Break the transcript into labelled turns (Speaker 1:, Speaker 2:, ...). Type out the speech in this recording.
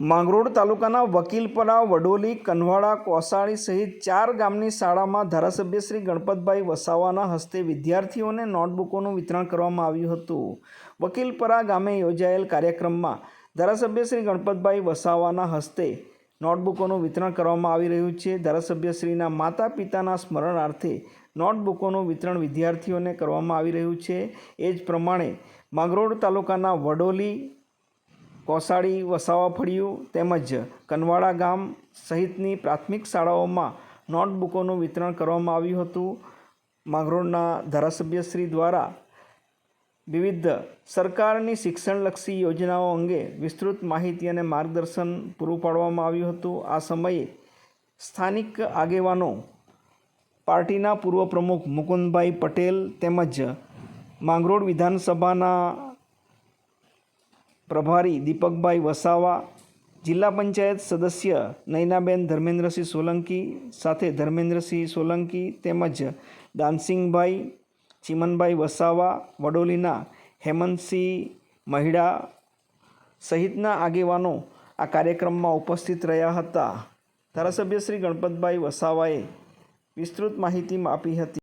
Speaker 1: માંગરોળ તાલુકાના વકીલપરા, વડોલી કનવાડા કોસાળી સહિત ચાર ગામની શાળામાં ધારાસભ્ય શ્રી ગણપતભાઈ વસાવાના હસ્તે વિદ્યાર્થીઓને નોટબુકોનું વિતરણ કરવામાં આવ્યું હતું. વકીલપરા ગામે યોજાયેલ કાર્યક્રમમાં ધારાસભ્ય શ્રી ગણપતભાઈ વસાવાના હસ્તે નોટબુકોનું વિતરણ કરવામાં આવી રહ્યું છે. ધારાસભ્યશ્રીના માતા પિતાના સ્મરણાર્થે નોટબુકોનું વિતરણ વિદ્યાર્થીઓને કરવામાં આવી રહ્યું છે. એ જ પ્રમાણે માંગરોળ તાલુકાના વડોલી કોસાળી વસાવા ફળિયું તેમજ કનવાડા ગામ સહિતની પ્રાથમિક શાળાઓમાં નોટબુકોનું વિતરણ કરવામાં આવ્યું હતું. માંગરોળના ધારાસભ્યશ્રી દ્વારા વિવિધ સરકારની શિક્ષણલક્ષી યોજનાઓ અંગે વિસ્તૃત માહિતી અને માર્ગદર્શન પૂરું પાડવામાં આવ્યું હતું. આ સમયે સ્થાનિક આગેવાનો પાર્ટીના પૂર્વ પ્રમુખ મુકુંદભાઈ પટેલ તેમજ માંગરોળ વિધાનસભાના પ્રભારી દીપકભાઈ વસાવા, જિલ્લા પંચાયત સદસ્ય નૈનાબેન ધર્મેન્દ્રસિંહ સોલંકી સાથે ધર્મેન્દ્રસિંહ સોલંકી તેમજ દાનસિંહભાઈ, ચિમનભાઈ વસાવા, વડોલીના હેમંતસિંહ મહિડા સહિતના આગેવાનો આ કાર્યક્રમમાં ઉપસ્થિત રહ્યા હતા. ધારાસભ્ય શ્રી ગણપતભાઈ વસાવાએ વિસ્તૃત માહિતી આપી હતી.